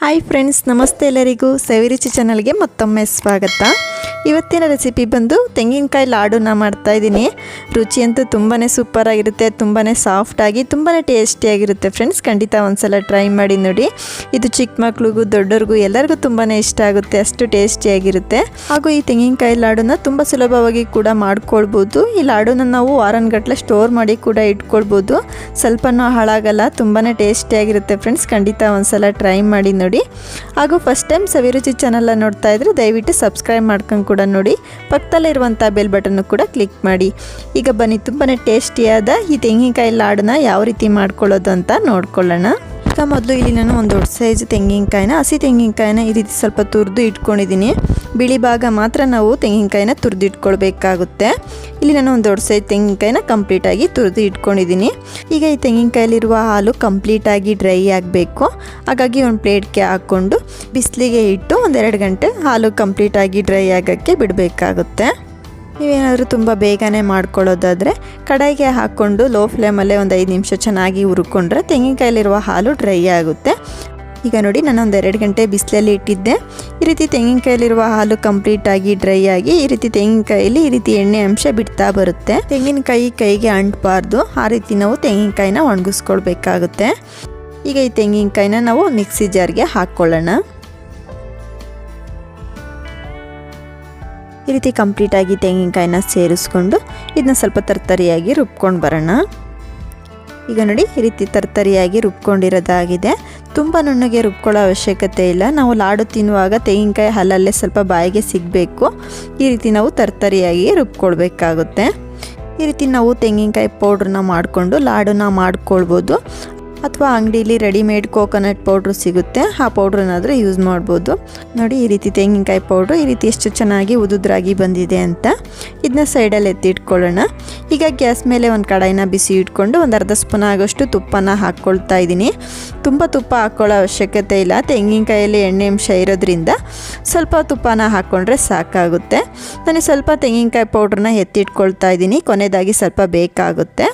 Hi friends ನಮಸ್ತೆ ಎಲ್ಲರಿಗೂ. ಸವಿರುಚಿ ಚಾನಲ್ಗೆ ಮತ್ತೊಮ್ಮೆ ಸ್ವಾಗತ. ಇವತ್ತಿನ ರೆಸಿಪಿ ಬಂದು ತೆಂಗಿನಕಾಯಿ ಲಾಡೂನ ಮಾಡ್ತಾ ಮಾಡ್ತಾಯಿದ್ದೀನಿ ರುಚಿ ಅಂತೂ ತುಂಬಾ ಸೂಪರಾಗಿರುತ್ತೆ ತುಂಬಾ ಸಾಫ್ಟಾಗಿ ತುಂಬಾ ಟೇಸ್ಟಿಯಾಗಿರುತ್ತೆ ಫ್ರೆಂಡ್ಸ್ ಖಂಡಿತ ಒಂದ್ಸಲ ಟ್ರೈ ಮಾಡಿ ನೋಡಿ. ಇದು ಚಿಕ್ಕ ಮಕ್ಳಿಗೂ, ದೊಡ್ಡವ್ರಿಗೂ, ಎಲ್ಲರಿಗೂ ತುಂಬಾ ಇಷ್ಟ ಆಗುತ್ತೆ, ಅಷ್ಟು ಟೇಸ್ಟಿಯಾಗಿರುತ್ತೆ ಹಾಗೂ ಈ ತೆಂಗಿನಕಾಯಿ ಲಾಡುನ ತುಂಬ ಸುಲಭವಾಗಿ ಕೂಡ ಮಾಡ್ಕೊಳ್ಬೋದು. ಈ ಲಾಡುನ ನಾವು ವಾರನ್ಗಟ್ಲೆ ಸ್ಟೋರ್ ಮಾಡಿ ಕೂಡ ಇಟ್ಕೊಳ್ಬೋದು. ಸ್ವಲ್ಪನೂ ಹಾಳಾಗಲ್ಲ ತುಂಬಾ ಟೇಸ್ಟಿಯಾಗಿರುತ್ತೆ ಫ್ರೆಂಡ್ಸ್ ಖಂಡಿತ ಒಂದ್ಸಲ ಟ್ರೈ ಮಾಡಿ ನೋಡಿ. ಹಾಗೂ ಫಸ್ಟ್ ಟೈಮ್ ಸವಿರುಚಿ ಚಾನಲ್ನ ನೋಡ್ತಾ ಇದ್ರೆ ದಯವಿಟ್ಟು ಸಬ್ಸ್ಕ್ರೈಬ್ ಮಾಡ್ಕೊಂಡು ಕೂಡ ನೋಡಿ. ಪಕ್ಕದಲ್ಲಿರುವಂಥ ಬೆಲ್ ಬಟನ್ನು ಕೂಡ ಕ್ಲಿಕ್ ಮಾಡಿ. ಈಗ ಬನ್ನಿ ತುಂಬಾ ಟೇಸ್ಟಿಯಾದ ಈ ತೆಂಗಿನಕಾಯಿ ಲಾಡನ್ನ ಯಾವ ರೀತಿ ಮಾಡ್ಕೊಳ್ಳೋದು ಅಂತ ನೋಡ್ಕೊಳ್ಳೋಣ. ಈಗ ಮೊದಲು ಇಲ್ಲಿ ನಾನು ಒಂದು ದೊಡ್ಡ ಸೈಜ್ ತೆಂಗಿನಕಾಯಿನ, ಹಸಿ ತೆಂಗಿನಕಾಯಿನ ಈ ರೀತಿ ಸ್ವಲ್ಪ ತುರಿದು ಇಟ್ಕೊಂಡಿದ್ದೀನಿ. ಬಿಳಿ ಭಾಗ ಮಾತ್ರ ನಾವು ತೆಂಗಿನಕಾಯಿನ ತುರಿದು ಇಟ್ಕೊಳ್ಬೇಕಾಗುತ್ತೆ. ಇಲ್ಲಿ ನಾನು ಒಂದು ದೊಡ್ಡ ಸೈಜ್ ತೆಂಗಿನಕಾಯಿನ ಕಂಪ್ಲೀಟಾಗಿ ತುರಿದು ಇಟ್ಕೊಂಡಿದ್ದೀನಿ. ಈಗ ಈ ತೆಂಗಿನಕಾಯಲ್ಲಿರುವ ಹಾಲು ಕಂಪ್ಲೀಟಾಗಿ ಡ್ರೈ ಆಗಬೇಕು. ಹಾಗಾಗಿ ಒಂದು ಪ್ಲೇಟ್ಗೆ ಹಾಕ್ಕೊಂಡು ಬಿಸಿಲಿಗೆ ಇಟ್ಟು ಒಂದೆರಡು ಗಂಟೆ ಹಾಲು ಕಂಪ್ಲೀಟಾಗಿ ಡ್ರೈ ಆಗೋಕ್ಕೆ ಬಿಡಬೇಕಾಗುತ್ತೆ. ನೀವೇನಾದರೂ ತುಂಬ ಬೇಗನೆ ಮಾಡ್ಕೊಳ್ಳೋದಾದರೆ ಕಡಾಯಿಗೆ ಹಾಕ್ಕೊಂಡು ಲೋ ಫ್ಲೇಮಲ್ಲೇ ಒಂದು ಐದು ನಿಮಿಷ ಚೆನ್ನಾಗಿ ಹುರ್ಕೊಂಡ್ರೆ ತೆಂಗಿನಕಾಯಲ್ಲಿರುವ ಹಾಲು ಡ್ರೈ ಆಗುತ್ತೆ. ಈಗ ನೋಡಿ ನಾನು ಒಂದು ಎರಡು ಗಂಟೆ ಬಿಸಿಲಲ್ಲಿ ಇಟ್ಟಿದ್ದೆ. ಈ ರೀತಿ ತೆಂಗಿನಕಾಯಲ್ಲಿರುವ ಹಾಲು ಕಂಪ್ಲೀಟಾಗಿ ಡ್ರೈ ಆಗಿ ಈ ರೀತಿ ತೆಂಗಿನಕಾಯಲ್ಲಿ ಈ ರೀತಿ ಎಣ್ಣೆ ಅಂಶ ಬಿಡ್ತಾ ಬರುತ್ತೆ. ತೆಂಗಿನಕಾಯಿ ಕೈಗೆ ಅಂಟಬಾರ್ದು. ಆ ರೀತಿ ನಾವು ತೆಂಗಿನಕಾಯಿನ ಒಣಗಿಸ್ಕೊಳ್ಬೇಕಾಗುತ್ತೆ. ಈಗ ಈ ತೆಂಗಿನಕಾಯಿನ ನಾವು ಮಿಕ್ಸಿ ಜಾರ್ಗೆ ಹಾಕ್ಕೊಳ್ಳೋಣ. ಈ ರೀತಿ ಕಂಪ್ಲೀಟಾಗಿ ತೆಂಗಿನಕಾಯಿನ ಸೇರಿಸ್ಕೊಂಡು ಇದನ್ನ ಸ್ವಲ್ಪ ತರ್ತರಿಯಾಗಿ ರುಬ್ಕೊಂಡು ಬರೋಣ. ಈಗ ನೋಡಿ ಈ ರೀತಿ ತರ್ತರಿಯಾಗಿ ರುಬ್ಕೊಂಡಿರೋದಾಗಿದೆ. ತುಂಬ ನುಣ್ಣಗೆ ರುಬ್ಕೊಳ್ಳೋ ಅವಶ್ಯಕತೆ ಇಲ್ಲ. ನಾವು ಲಾಡು ತಿನ್ನುವಾಗ ತೆಂಗಿನಕಾಯಿ ಹಲ್ಲಲ್ಲೇ ಸ್ವಲ್ಪ ಬಾಯಿಗೆ ಸಿಗಬೇಕು. ಈ ರೀತಿ ನಾವು ತರ್ತರಿಯಾಗಿ ರುಬ್ಕೊಳ್ಬೇಕಾಗುತ್ತೆ. ಈ ರೀತಿ ನಾವು ತೆಂಗಿನಕಾಯಿ ಪೌಡ್ರನ್ನ ಮಾಡಿಕೊಂಡು ಲಾಡನ್ನ ಮಾಡ್ಕೊಳ್ಬೋದು. ಅಥವಾ ಅಂಗಡೀಲಿ ರೆಡಿಮೇಡ್ ಕೋಕೋನಟ್ ಪೌಡ್ರ್ ಸಿಗುತ್ತೆ, ಆ ಪೌಡ್ರನ್ನಾದರೂ ಯೂಸ್ ಮಾಡ್ಬೋದು. ನೋಡಿ, ಈ ರೀತಿ ತೆಂಗಿನಕಾಯಿ ಪೌಡ್ರು ಈ ರೀತಿ ಎಷ್ಟು ಚೆನ್ನಾಗಿ ಉದುದ್ರಾಗಿ ಬಂದಿದೆ ಅಂತ ಇದನ್ನ ಸೈಡಲ್ಲಿ ಎತ್ತಿಟ್ಕೊಳ್ಳೋಣ. ಈಗ ಗ್ಯಾಸ್ ಮೇಲೆ ಒಂದು ಕಡಾಯಿನ ಬಿಸಿ ಇಟ್ಕೊಂಡು ಒಂದು ಅರ್ಧ ಸ್ಪೂನ್ ಆಗೋಷ್ಟು ತುಪ್ಪನ ಹಾಕ್ಕೊಳ್ತಾ ಇದ್ದೀನಿ. ತುಂಬ ತುಪ್ಪ ಹಾಕ್ಕೊಳ್ಳೋ ಅವಶ್ಯಕತೆ ಇಲ್ಲ. ತೆಂಗಿನಕಾಯಲ್ಲಿ ಎಣ್ಣೆ ಅಂಶ ಇರೋದ್ರಿಂದ ಸ್ವಲ್ಪ ತುಪ್ಪನ ಹಾಕ್ಕೊಂಡ್ರೆ ಸಾಕಾಗುತ್ತೆ. ನಾನು ಸ್ವಲ್ಪ ತೆಂಗಿನಕಾಯಿ ಪೌಡ್ರನ್ನ ಎತ್ತಿಟ್ಕೊಳ್ತಾ ಇದ್ದೀನಿ. ಕೊನೆಯದಾಗಿ ಸ್ವಲ್ಪ ಬೇಕಾಗುತ್ತೆ.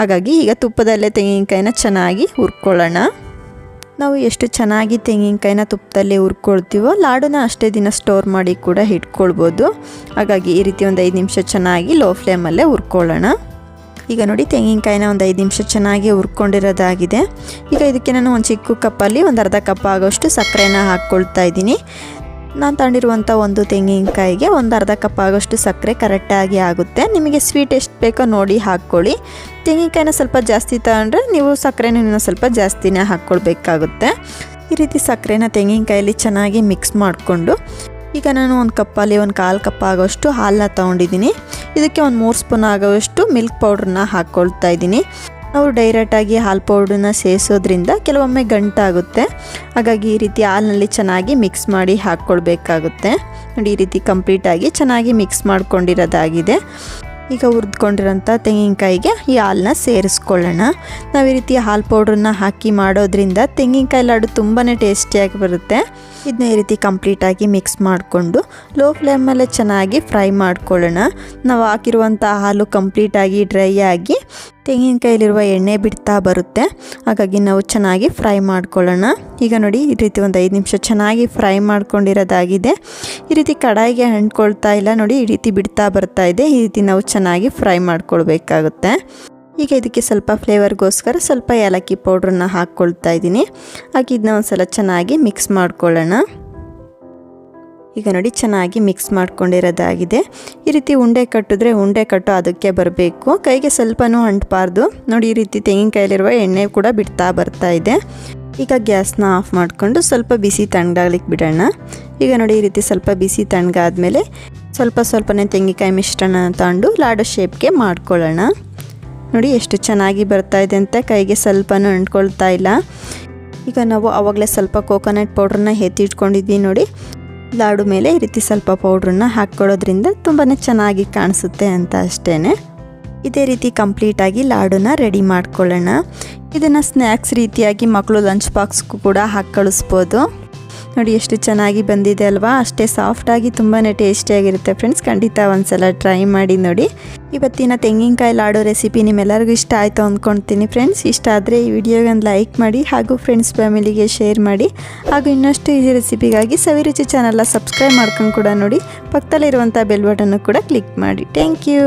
ಹಾಗಾಗಿ ಈಗ ತುಪ್ಪದಲ್ಲೇ ತೆಂಗಿನಕಾಯಿನ ಚೆನ್ನಾಗಿ ಹುರ್ಕೊಳ್ಳೋಣ. ನಾವು ಎಷ್ಟು ಚೆನ್ನಾಗಿ ತೆಂಗಿನಕಾಯಿನ ತುಪ್ಪದಲ್ಲಿ ಹುರ್ಕೊಳ್ತೀವೋ, ಲಾಡುನ ಅಷ್ಟೇ ದಿನ ಸ್ಟೋರ್ ಮಾಡಿ ಕೂಡ ಇಟ್ಕೊಳ್ಬೋದು. ಹಾಗಾಗಿ ಈ ರೀತಿ ಒಂದು ಐದು ನಿಮಿಷ ಚೆನ್ನಾಗಿ ಲೋ ಫ್ಲೇಮಲ್ಲೇ ಹುರ್ಕೊಳ್ಳೋಣ. ಈಗ ನೋಡಿ ತೆಂಗಿನಕಾಯಿನ ಒಂದು ಐದು ನಿಮಿಷ ಚೆನ್ನಾಗಿ ಹುರ್ಕೊಂಡಿರೋದಾಗಿದೆ. ಈಗ ಇದಕ್ಕೆ ನಾನು ಒಂದು ಚಿಕ್ಕ ಕಪ್ಪಲ್ಲಿ ಒಂದು ಅರ್ಧ ಕಪ್ ಆಗೋಷ್ಟು ಸಕ್ಕರೆನ ಹಾಕ್ಕೊಳ್ತಾ ಇದ್ದೀನಿ. ನಾನು ತಗೊಂಡಿರುವಂಥ ಒಂದು ತೆಂಗಿನಕಾಯಿಗೆ ಒಂದು ಅರ್ಧ ಕಪ್ ಆಗೋಷ್ಟು ಸಕ್ಕರೆ ಕರೆಕ್ಟಾಗಿ ಆಗುತ್ತೆ. ನಿಮಗೆ ಸ್ವೀಟ್ ಎಷ್ಟು ಬೇಕೋ ನೋಡಿ ಹಾಕ್ಕೊಳ್ಳಿ. ತೆಂಗಿನಕಾಯಿನ ಸ್ವಲ್ಪ ಜಾಸ್ತಿ ತಗೊಂಡ್ರೆ ನೀವು ಸಕ್ಕರೆನ ಸ್ವಲ್ಪ ಜಾಸ್ತಿನೇ ಹಾಕ್ಕೊಳ್ಬೇಕಾಗುತ್ತೆ. ಈ ರೀತಿ ಸಕ್ಕರೆನ ತೆಂಗಿನಕಾಯಲ್ಲಿ ಚೆನ್ನಾಗಿ ಮಿಕ್ಸ್ ಮಾಡಿಕೊಂಡು, ಈಗ ನಾನು ಒಂದು ಕಪ್ಪಲ್ಲಿ ಒಂದು ಕಾಲು ಕಪ್ ಆಗೋಷ್ಟು ಹಾಲನ್ನ ತೊಗೊಂಡಿದ್ದೀನಿ. ಇದಕ್ಕೆ ಒಂದು ಮೂರು ಸ್ಪೂನ್ ಆಗೋವಷ್ಟು ಮಿಲ್ಕ್ ಪೌಡ್ರನ್ನ ಹಾಕ್ಕೊಳ್ತಾ ಇದ್ದೀನಿ. ನಾವು ಡೈರೆಕ್ಟಾಗಿ ಹಾಲು ಪೌಡ್ರನ್ನ ಸೇರಿಸೋದ್ರಿಂದ ಕೆಲವೊಮ್ಮೆ ಗಂಟಾಗುತ್ತೆ. ಹಾಗಾಗಿ ಈ ರೀತಿ ಹಾಲಿನಲ್ಲಿ ಚೆನ್ನಾಗಿ ಮಿಕ್ಸ್ ಮಾಡಿ ಹಾಕ್ಕೊಳ್ಬೇಕಾಗುತ್ತೆ. ನೋಡಿ, ಈ ರೀತಿ ಕಂಪ್ಲೀಟಾಗಿ ಚೆನ್ನಾಗಿ ಮಿಕ್ಸ್ ಮಾಡ್ಕೊಂಡಿರೋದಾಗಿದೆ. ಈಗ ಹುರಿದ್ಕೊಂಡಿರೋಂಥ ತೆಂಗಿನಕಾಯಿಗೆ ಈ ಹಾಲನ್ನ ಸೇರಿಸ್ಕೊಳ್ಳೋಣ. ನಾವು ಈ ರೀತಿ ಹಾಲು ಪೌಡ್ರನ್ನ ಹಾಕಿ ಮಾಡೋದ್ರಿಂದ ತೆಂಗಿನಕಾಯಿ ಲಾಡು ತುಂಬಾ ಟೇಸ್ಟಿಯಾಗಿ ಬರುತ್ತೆ. ಇದನ್ನ ಈ ರೀತಿ ಕಂಪ್ಲೀಟಾಗಿ ಮಿಕ್ಸ್ ಮಾಡಿಕೊಂಡು ಲೋ ಫ್ಲೇಮಲ್ಲೇ ಚೆನ್ನಾಗಿ ಫ್ರೈ ಮಾಡ್ಕೊಳ್ಳೋಣ. ನಾವು ಹಾಕಿರುವಂಥ ಹಾಲು ಕಂಪ್ಲೀಟಾಗಿ ಡ್ರೈ ಆಗಿ ತೆಂಗಿನಕಾಯಲ್ಲಿರುವ ಎಣ್ಣೆ ಬಿಡ್ತಾ ಬರುತ್ತೆ. ಹಾಗಾಗಿ ನಾವು ಚೆನ್ನಾಗಿ ಫ್ರೈ ಮಾಡ್ಕೊಳ್ಳೋಣ. ಈಗ ನೋಡಿ, ಈ ರೀತಿ ಒಂದು ಐದು ನಿಮಿಷ ಚೆನ್ನಾಗಿ ಫ್ರೈ ಮಾಡ್ಕೊಂಡಿರೋದಾಗಿದೆ. ಈ ರೀತಿ ಕಡಾಯಿಗೆ ಅಂಟ್ಕೊಳ್ತಾ ಇಲ್ಲ. ನೋಡಿ, ಈ ರೀತಿ ಬಿಡ್ತಾ ಬರ್ತಾ ಇದೆ. ಈ ರೀತಿ ನಾವು ಚೆನ್ನಾಗಿ ಫ್ರೈ ಮಾಡ್ಕೊಳ್ಬೇಕಾಗುತ್ತೆ. ಈಗ ಇದಕ್ಕೆ ಸ್ವಲ್ಪ ಫ್ಲೇವರ್ಗೋಸ್ಕರ ಸ್ವಲ್ಪ ಏಲಕ್ಕಿ ಪೌಡ್ರನ್ನ ಹಾಕ್ಕೊಳ್ತಾ ಇದ್ದೀನಿ. ಹಾಗೆ ಇದನ್ನ ಒಂದ್ಸಲ ಚೆನ್ನಾಗಿ ಮಿಕ್ಸ್ ಮಾಡ್ಕೊಳ್ಳೋಣ. ಈಗ ನೋಡಿ ಚೆನ್ನಾಗಿ ಮಿಕ್ಸ್ ಮಾಡ್ಕೊಂಡಿರೋದಾಗಿದೆ. ಈ ರೀತಿ ಉಂಡೆ ಕಟ್ಟಿದ್ರೆ ಉಂಡೆ ಕಟ್ಟು ಅದಕ್ಕೆ ಬರಬೇಕು. ಕೈಗೆ ಸ್ವಲ್ಪನೂ ಅಂಟಬಾರ್ದು. ನೋಡಿ ಈ ರೀತಿ ತೆಂಗಿನಕಾಯಲ್ಲಿರುವ ಎಣ್ಣೆ ಕೂಡ ಬಿಡ್ತಾ ಬರ್ತಾ ಇದೆ. ಈಗ ಗ್ಯಾಸ್ನ ಆಫ್ ಮಾಡಿಕೊಂಡು ಸ್ವಲ್ಪ ಬಿಸಿ ತಣ್ಣಗಾಗ್ಲಿಕ್ಕೆ ಬಿಡೋಣ. ಈಗ ನೋಡಿ ಈ ರೀತಿ ಸ್ವಲ್ಪ ಬಿಸಿ ತಣ್ಣಗಾದ್ಮೇಲೆ ಸ್ವಲ್ಪ ಸ್ವಲ್ಪನೇ ತೆಂಗಿನಕಾಯಿ ಮಿಶ್ರಣ ತಗೊಂಡು ಲಾಡು ಶೇಪ್ಗೆ ಮಾಡ್ಕೊಳ್ಳೋಣ. ನೋಡಿ ಎಷ್ಟು ಚೆನ್ನಾಗಿ ಬರ್ತಾ ಇದೆ ಅಂತ ಕೈಗೆ ಸ್ವಲ್ಪನೂ ಅಂಟ್ಕೊಳ್ತಾ ಇಲ್ಲ. ಈಗ ನಾವು ಆವಾಗಲೇ ಸ್ವಲ್ಪ ಕೋಕೋನಟ್ ಪೌಡ್ರನ್ನ ಎತ್ತಿಟ್ಕೊಂಡಿದ್ದೀವಿ ನೋಡಿ. ಲಾಡು ಮೇಲೆ ಈ ರೀತಿ ಸ್ವಲ್ಪ ಪೌಡ್ರನ್ನ ಹಾಕ್ಕೊಳ್ಳೋದ್ರಿಂದ ತುಂಬಾ ಚೆನ್ನಾಗಿ ಕಾಣಿಸುತ್ತೆ ಅಂತ ಅಷ್ಟೇ ಇದೇ ರೀತಿ ಕಂಪ್ಲೀಟಾಗಿ ಲಾಡನ್ನ ರೆಡಿ ಮಾಡ್ಕೊಳ್ಳೋಣ. ಇದನ್ನು ಸ್ನ್ಯಾಕ್ಸ್ ರೀತಿಯಾಗಿ ಮಕ್ಕಳು ಲಂಚ್ ಬಾಕ್ಸ್ಗೂ ಕೂಡ ಹಾಕಿ ಕಳಿಸ್ಬೋದು. ನೋಡಿ ಎಷ್ಟು ಚೆನ್ನಾಗಿ ಬಂದಿದೆ ಅಲ್ವಾ? ಅಷ್ಟೇ ಸಾಫ್ಟಾಗಿ ತುಂಬಾ ಟೇಸ್ಟಿಯಾಗಿರುತ್ತೆ ಫ್ರೆಂಡ್ಸ್. ಖಂಡಿತ ಒಂದು ಸಲ ಟ್ರೈ ಮಾಡಿ ನೋಡಿ. ಇವತ್ತಿನ ತೆಂಗಿನಕಾಯಿ ಲಾಡು ರೆಸಿಪಿ ನಿಮ್ಮೆಲ್ಲರಿಗೂ ಇಷ್ಟ ಆಯಿತು ಅಂದ್ಕೊಳ್ತೀನಿ ಫ್ರೆಂಡ್ಸ್. ಇಷ್ಟ ಆದರೆ ಈ ವಿಡಿಯೋಗೆ ಒಂದು ಲೈಕ್ ಮಾಡಿ ಹಾಗೂ ಫ್ರೆಂಡ್ಸ್ ಫ್ಯಾಮಿಲಿಗೆ ಶೇರ್ ಮಾಡಿ ಹಾಗೂ ಇನ್ನಷ್ಟು ಈ ರೆಸಿಪಿಗಾಗಿ ಸವಿರುಚಿ ಚಾನಲ್ನ ಸಬ್ಸ್ಕ್ರೈಬ್ ಮಾಡ್ಕೊಂಡು ಕೂಡ ನೋಡಿ. ಪಕ್ಕದಲ್ಲಿರುವಂಥ ಬೆಲ್ ಬಟನ್ನು ಕೂಡ ಕ್ಲಿಕ್ ಮಾಡಿ. Thank you.